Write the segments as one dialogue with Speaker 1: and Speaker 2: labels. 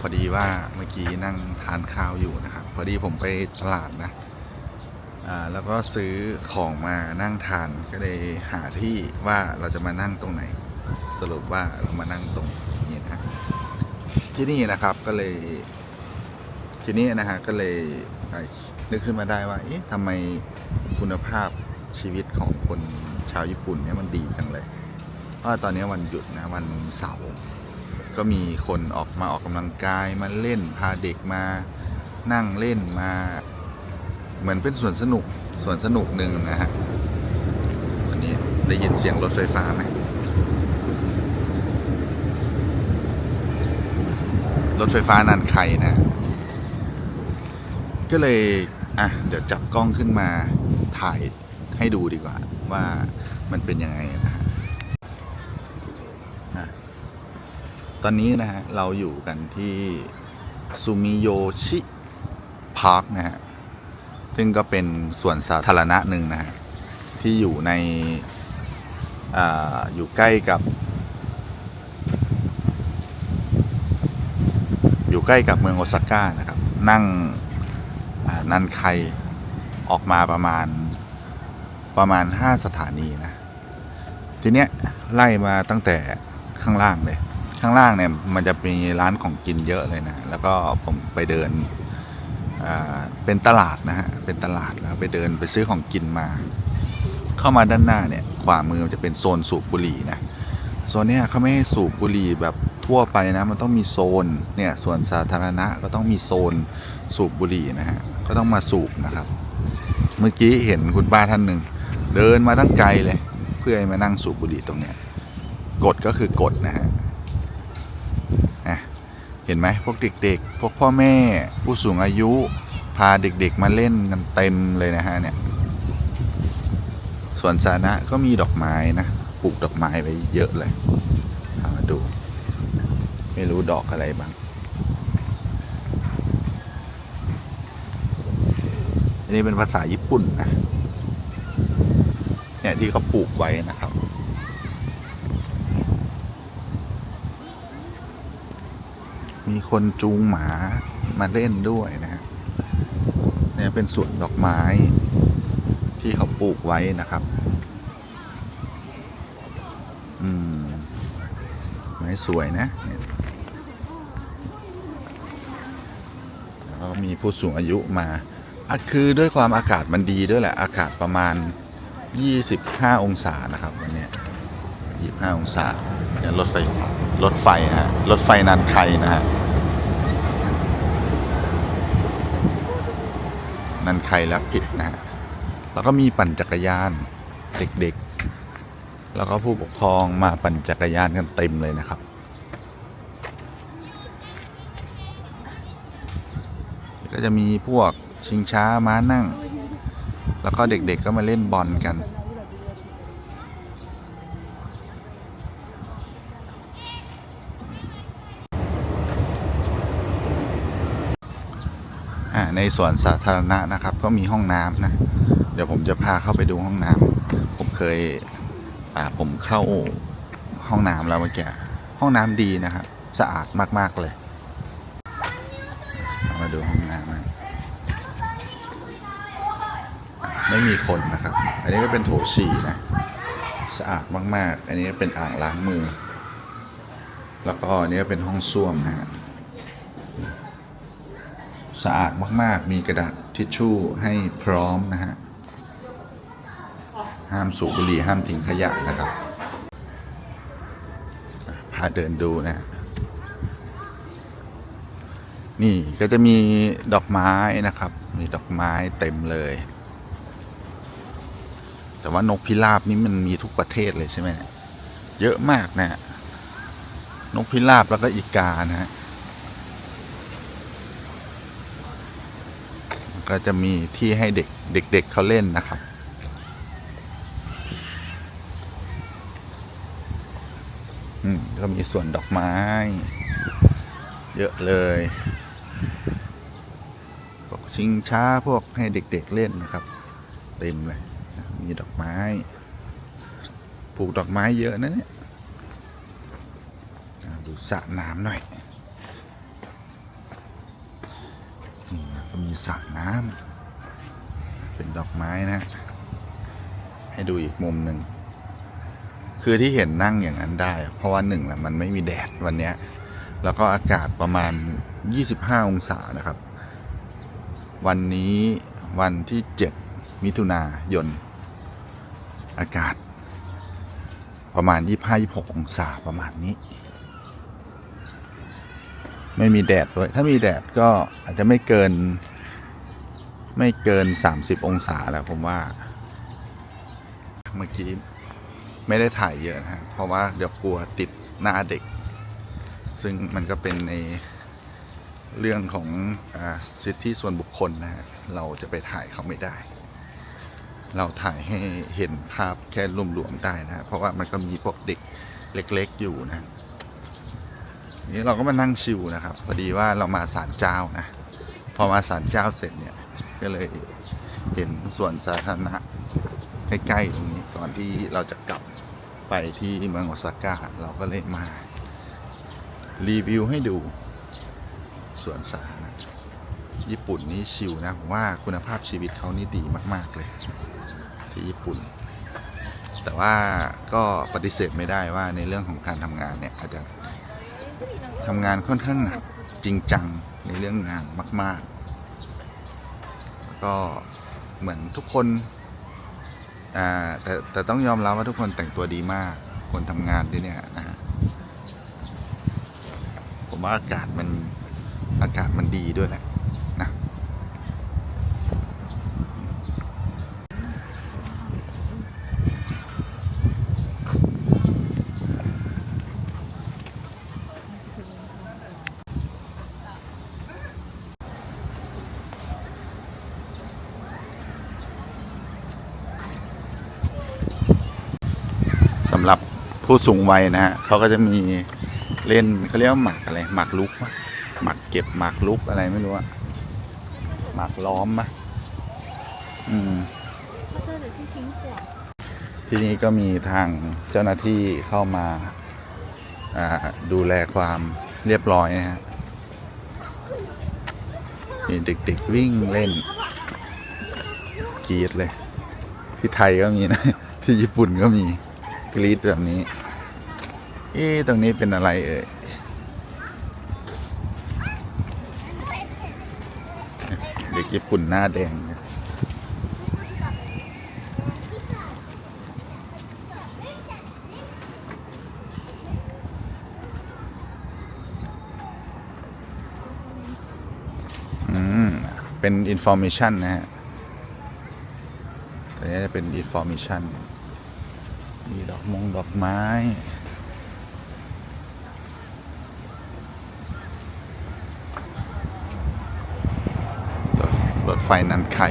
Speaker 1: พอดีว่าเมื่อกี้นั่งทานข้าวอยู่นะครับ พอดีผมไปตลาดนะอ่าแล้วก็ซื้อของมานั่งทานก็เลยหาที่ว่าเราจะมานั่งตรงไหน สรุปว่าเรามานั่งตรงนี้นะที่นี่นะครับก็เลย ที่นี้นะฮะก็เลยนึกขึ้นมาได้ว่าเอ๊ะทำไมคุณภาพชีวิตของคนชาวญี่ปุ่นเนี่ยมันดีจังเลยเพราะตอนนี้วันหยุดนะวันเสาร์ ก็มีคนออกมาออกกำลังกายมาเล่นพาเด็กมานั่งเล่นมา เหมือนเป็นสวนสนุกสวนสนุกหนึ่งนะฮะวันนี้ได้ยินเสียงรถไฟฟ้าไหมรถไฟฟ้านันไคนะ ก็เลยอะเดี๋ยวจับกล้องขึ้นมาถ่ายให้ดูดีกว่าว่ามันเป็นยังไงนะฮะ ตอนนี้นะฮะ เราอยู่กันที่ซูมิโยชิพาร์คนะฮะ ซึ่งก็เป็นสวนสาธารณะหนึ่งนะฮะ ที่อยู่ในออยู่ใกล้กับ อยู่ใกล้กับเมืองโอซาก้านะครับ นั่งนันไคออกมาประมาณประมาณ 5 สถานีนะ ทีเนี้ยไล่มาตั้งแต่ข้างล่างเลย ข้างล่างเนี่ยมันจะมีร้านของกินเยอะเลยนะ แล้วก็ผมไปเดินอ่าเป็นตลาดนะฮะ เป็นตลาดแล้วไปเดินไปซื้อของกินมา เข้ามาด้านหน้าเนี่ย ขวามือมันจะเป็นโซนสูบบุหรี่นะ โซนเนี้ยเขาไม่ให้สูบบุหรี่แบบทั่วไปนะ มันต้องมีโซน เนี่ยส่วนสาธารณะก็ต้องมีโซนสูบบุหรี่นะฮะ ก็ต้องมาสูบนะครับ เมื่อกี้เห็นคุณป้าท่านหนึ่งเดินมาตั้งไกลเลย เพื่อมานั่งสูบบุหรี่ตรงเนี้ยกฎก็คือกฎนะฮะ ห็นไหมพวกเด็กๆ พวกพ่อแม่ผู้สูงอายุ พาเด็กๆมาเล่นกันเต็มเลยนะฮะเนี่ยสวนสาธารณะก็มีดอกไม้นะปลูกดอกไม้ไว้เยอะเลยเอามาดู ไม่รู้ดอกอะไรบ้างอันนี้เป็นภาษาญี่ปุ่นนะเนี่ยที่เขาปลูกไว้นะครับ มีคนจูงหมามาเล่นด้วยนะฮะเนี่ยเป็นสวนดอกไม้ที่เขาปลูกไว้นะครับ อืม ไม้สวยนะเนี่ยแล้วก็มีผู้สูงอายุมาอะคือด้วยความอากาศมันดีด้วยแหละ อากาศประมาณ 25 องศานะครับวันนี้ย25 องศาเนี่ยรถไฟฟ้ารถไฟฮะรถไฟนันไคนะฮะ นันไคแล้วผิดนะฮะแล้วก็มีปั่นจักรยานเด็กๆ แล้วก็ผู้ปกครองมาปั่นจักรยานกันเต็มเลยนะครับ ก็จะมีพวกชิงช้าม้านั่ง แล้วก็เด็กๆก็มาเล่นบอลกัน ในสวนสาธารณะนะครับ ก็มีห้องน้ำนะ เดี๋ยวผมจะพาเข้าไปดูห้องน้ำผมเคยอ่าผมเข้าห้องน้ำแล้วเมื่อกี้ห้องน้ำดีนะครับ สะอาดมากๆเลยมาดูห้องน้ำนะไม่มีคนนะครับ อันนี้ก็เป็นโถฉี่นะ สะอาดมากๆ อันนี้เป็นอ่างล้างมือ แล้วก็อันนี้ก็เป็นห้องส้วมนะฮะ สะอาดมาก ๆ มีกระดาษทิชชู่ให้พร้อมนะฮะ ห้ามสูบบุหรี่ห้ามทิ้งขยะนะครับ พาเดินดูนะฮะนี่ก็จะมีดอกไม้นะครับ มีดอกไม้เต็มเลย แต่ว่านกพิราบนี่มันมีทุกประเทศเลยใช่ไหมเยอะมากนะฮะนกพิราบแล้วก็อีกานะฮะ ก็จะมีที่ให้เด็กเด็กๆเขาเล่นนะครับ อืมก็มีส่วนดอกไม้ เยอะเลยพวกชิงช้าพวกให้เด็กๆเล่นนะครับ เต็มเลย มีดอกไม้ ปลูกดอกไม้เยอะนะเนี่ยดูสระน้ำหน่อย มีสระน้ำเป็นดอกไม้นะ ให้ดูอีกมุมหนึ่ง คือที่เห็นนั่งอย่างนั้นได้ เพราะว่าหนึ่งแหละมันไม่มีแดดวันเนี้ยแล้วก็อากาศประมาณ 25 องศานะครับ วันนี้วันที่ 7 มิถุนายน อากาศประมาณ 25-26 องศาประมาณนี้ ไม่มีแดดด้วย ถ้ามีแดดก็อาจจะไม่เกิน ไม่เกิน 30 องศาแล้วผมว่า เมื่อกี้ไม่ได้ถ่ายเยอะนะฮะเพราะว่าเดี๋ยวกลัวติดหน้าเด็ก ซึ่งมันก็เป็นในเรื่องของอสิทธิส่วนบุคคลนะฮะเราจะไปถ่ายเขาไม่ได้ เราถ่ายให้เห็นภาพแค่รวมๆได้นะฮะเพราะว่ามันก็มีพวกเด็กเล็ก ๆ อยู่นะ นี้เราก็มานั่งชิวนะครับ พอดีว่าเรามาศาลเจ้านะ พอมาศาลเจ้าเสร็จเนี่ย ก็เลยเห็นส่วนสาธารณะใกล้ๆตรงนี้ก่อนที่เราจะกลับไปที่เมืองโอซาก้าเราก็เลยมารีวิวให้ดูสวนสาธารณะญี่ปุ่นนี่ชิวนะผมว่าคุณภาพชีวิตเขานี่ดีมาก ๆเลย ที่ญี่ปุ่น แต่ว่าก็ปฏิเสธไม่ได้ว่าในเรื่องของการทำงานเนี่ยอาจจะ ทำงานค่อนข้างหนักจริงจังในเรื่องงานมาก ๆ แล้วก็เหมือนทุกคนแต่แต่ต้องยอมรับว่าทุกคนแต่งตัวดีมาก คนทำงานที่เนี่ยนะฮะผมว่าอากาศมันอากาศมันดีด้วยแหละนะ สำหรับ ผู้สูงวัยนะฮะเขาก็จะมีเล่นเขาเรียกว่าหมักอะไรหมักลุกหมักเก็บหมักลุกอะไรไม่รู้อะหมักล้อมมะอืมที่นี่ก็มีทางเจ้าหน้าที่เข้ามาดูแลความเรียบร้อยนะฮะมีเด็กๆวิ่งเล่นกรีดเลย ที่ไทยก็มีนะ ที่ญี่ปุ่นก็มี กรีดแบบนี้ เอ๊ตรงนี้เป็นอะไรเอ่ยเด็กญี่ปุ่นหน้าแดงเนี่ยอืม เป็น information นะฮะตัวนี้จะเป็น information มี มีดอกมงดอกไม้รถไฟนันไข่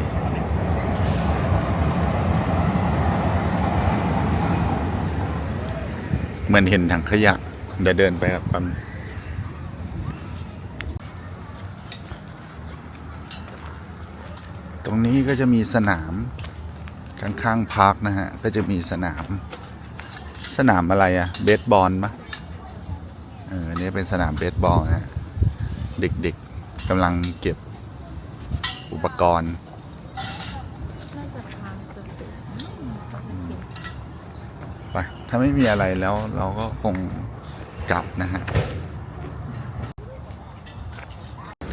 Speaker 1: เหมือนเห็นถังขยะ เดี๋ยวเดินไปครับปั๊มตรงนี้ก็จะมีสนามข้างๆพาร์คนะฮะ ก็จะมีสนาม สนามอะไรอะเบสบอลมะเออนี่เป็นสนามเบสบอลนะฮะเด็กๆกำลังเก็บอุปกรณ์
Speaker 2: 那จะทางจะถึงอืมตอนนี้
Speaker 1: ไปถ้าไม่มีอะไรแล้วเราก็คงกลับนะฮะ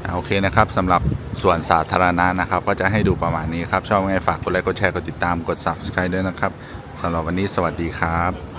Speaker 1: อ่าโอเคนะครับสำหรับส่วนสาธารณะนะครับ ก็จะให้ดูประมาณนี้ครับ ชอบไงฝากกดไลค์กดแชร์กดติดตามกด subscribe ด้วยนะครับสำหรับวันนี้สวัสดีครับ